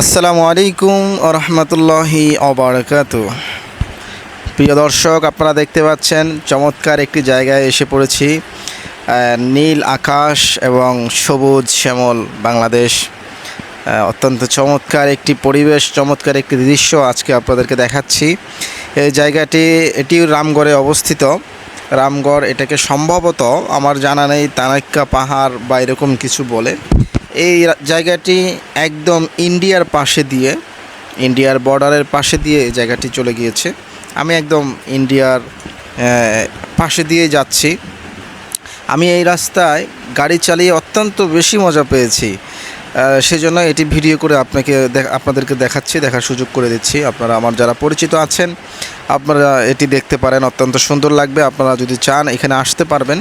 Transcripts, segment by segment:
আসসালামু আলাইকুম রহমতুল্লাহি অবরাকাত প্রিয় দর্শক, আপনারা দেখতে পাচ্ছেন, চমৎকার একটি জায়গায় এসে পড়েছি নীল আকাশ এবং সবুজ শ্যামল বাংলাদেশ। অত্যন্ত চমৎকার একটি পরিবেশ, চমৎকার একটি দৃশ্য আজকে আপনাদেরকে দেখাচ্ছি। এই জায়গাটি, এটিও রামগড়ে অবস্থিত। রামগড় এটাকে সম্ভবত, আমার জানা নেই, তানাক্কা পাহাড় বা এরকম কিছু বলে। এই জায়গাটি একদম ইন্ডিয়ার পাশে দিয়ে, ইন্ডিয়ার বর্ডারের পাশে দিয়ে এই জায়গাটি চলে গিয়েছে। আমি একদম ইন্ডিয়ার পাশে দিয়ে যাচ্ছি। আমি এই রাস্তায় গাড়ি চালিয়ে অত্যন্ত বেশি মজা পেয়েছি। সেজন্য এটি ভিডিও করে আপনাকে আপনাদেরকে দেখাচ্ছি, দেখার সুযোগ করে দিচ্ছি। আপনারা আমার যারা পরিচিত আছেন, আপনারা এটি দেখতে পারেন, অত্যন্ত সুন্দর লাগবে। আপনারা যদি চান, এখানে আসতে পারবেন।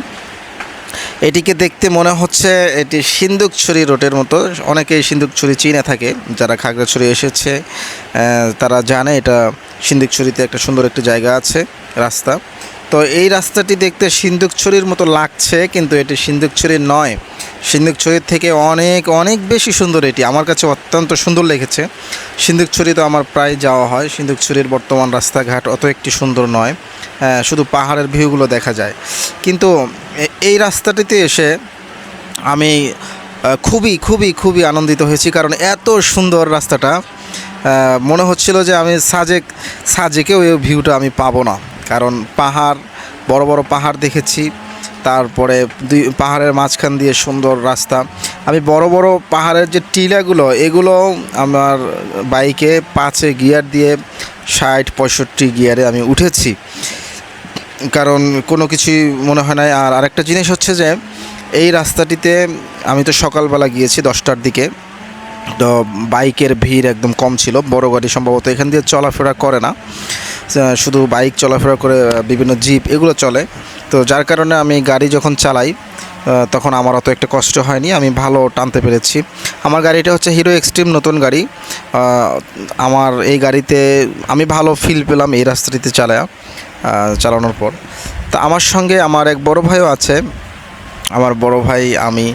এটিকে দেখতে মনে হচ্ছে এটি সিন্দুকছড়ি রোডের মতো। অনেকেই সিন্দুকছড়ি চিনে থাকে, যারা খাগড়াছড়ি এসেছে তারা জানে এটা সিন্দুকছড়িতে একটা সুন্দর একটি জায়গা আছে, রাস্তা। তো এই রাস্তাটি দেখতে সিন্দুকছড়ির মতো লাগছে, কিন্তু এটি সিন্দুকছড়ির নয়। সিন্দুকছড়ির থেকে অনেক অনেক বেশি সুন্দর এটি। আমার কাছে অত্যন্ত সুন্দর লেগেছে। সিন্দুকছড়ি তো আমার প্রায় যাওয়া হয়। সিন্দুকছড়ির বর্তমান রাস্তাঘাট অত একটি সুন্দর নয়। হ্যাঁ, শুধু পাহাড়ের ভিউগুলো দেখা যায়। কিন্তু এই রাস্তাটিতে এসে আমি খুবই খুবই খুবই আনন্দিত হয়েছি। কারণ এত সুন্দর রাস্তাটা মনে হচ্ছিল যে আমি সাজেক সাজেকেও এই ভিউটা আমি পাবো না। কারণ পাহাড় বড় বড় পাহাড় দেখেছি। তারপরে দুই পাহাড়ের মাঝখান দিয়ে সুন্দর রাস্তা। আমি বড় বড় পাহাড়ের যে টিলাগুলো, এগুলো আমার বাইকে পাঁচে গিয়ার দিয়ে ষাট পঁয়ষট্টি গিয়ারে আমি উঠেছি। কারণ কোনো কিছুই মনে হয় না। আর আরেকটা জিনিস হচ্ছে যে, এই রাস্তাটিতে আমি তো সকালবেলা গিয়েছি দশটার দিকে। তো বাইকের ভিড় একদম কম ছিল। বড় গাড়ি সম্ভবত এখান দিয়ে চলাফেরা করে না। শুধু বাইক চলাফেরা করে বিভিন্ন জিপ এগুলো চলে। তো যার কারণে আমি গাড়ি যখন চালাই তখন আমার অত একটা কষ্ট হয়নি, আমি ভালো টানতে পেরেছি। আমার গাড়িটা হচ্ছে হিরো এক্সট্রিম নতুন গাড়ি আমার এই গাড়িতে আমি ভালো ফিল পেলাম এই রাস্তাটিতে চালায়া চালানোর পর। তা আমার সঙ্গে আমার এক বড় ভাইও আছে, আমার বড় ভাই, আমি,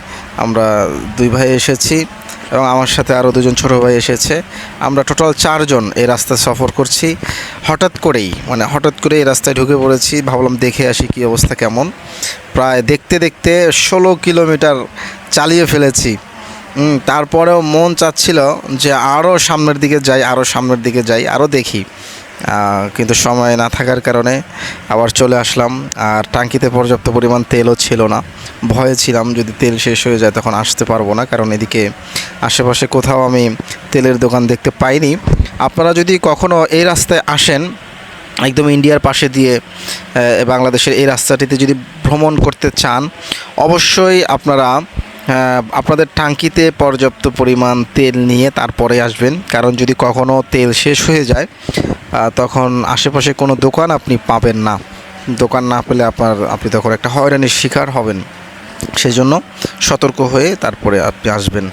আমরা দুই ভাই এসেছি এবং আমার সাথে আরও দুজন ছোট ভাই এসেছে। আমরা টোটাল চারজন এই রাস্তা সফর করছি। হঠাৎ করেই মানে হঠাৎ করেই রাস্তায় ঢুকে পড়েছি, ভাবলাম দেখে আসি কী অবস্থা কেমন। প্রায় দেখতে দেখতে ষোলো কিলোমিটার চালিয়ে ফেলেছি। তারপরেও মন চাচ্ছিল যে আরও সামনের দিকে যাই আরও সামনের দিকে যাই আরও দেখি। কিন্তু সময় না থাকার কারণে আবার চলে আসলাম। আর টাঙ্কিতে পর্যাপ্ত পরিমাণ তেলও ছিল না। ভয়ে ছিলাম, যদি তেল শেষ হয়ে যায় তখন আসতে পারব না, কারণ এদিকে আশেপাশে কোথাও আমি তেলের দোকান দেখতে পাইনি। আপনারা যদি কখনো এই রাস্তায় আসেন, একদম ইন্ডিয়ার পাশে দিয়ে বাংলাদেশের এই রাস্তাটিতে যদি ভ্রমণ করতে চান, অবশ্যই আপনারা আপনাদের টাঙ্কিতে পর্যাপ্ত পরিমাণ তেল নিয়ে তারপরে আসবেন। কারণ যদি কখনো তেল শেষ হয়ে যায় তখন আশেপাশে কোনো দোকান আপনি পাবেন না। দোকান না পেলে আপনার, আপনি তখন একটা হয়রানির শিকার হবেন। সেই জন্য সতর্ক হয়ে তারপরে আপনি আসবেন।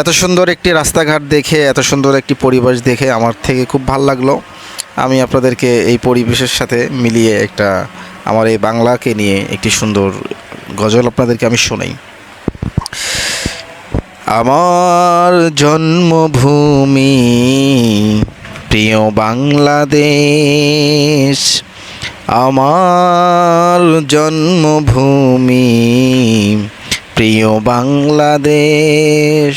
এত সুন্দর একটি রাস্তাঘাট দেখে, এত সুন্দর একটি পরিবেশ দেখে আমার থেকে খুব ভালো লাগল। আমি আপনাদেরকে এই পরিবেশের সাথে মিলিয়ে একটা, আমার এই বাংলাকে নিয়ে একটি সুন্দর গজল আপনাদেরকে আমি শোনাই। আমার জন্মভূমি, প্রিয় বাংলাদেশ, আমার জন্মভূমি, প্রিয় বাংলাদেশ।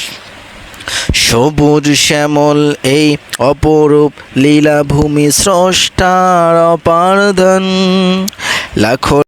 সবুজ শ্যামল এই অপরূপ লীলাভূমি স্রষ্টার অপারধন। লাখো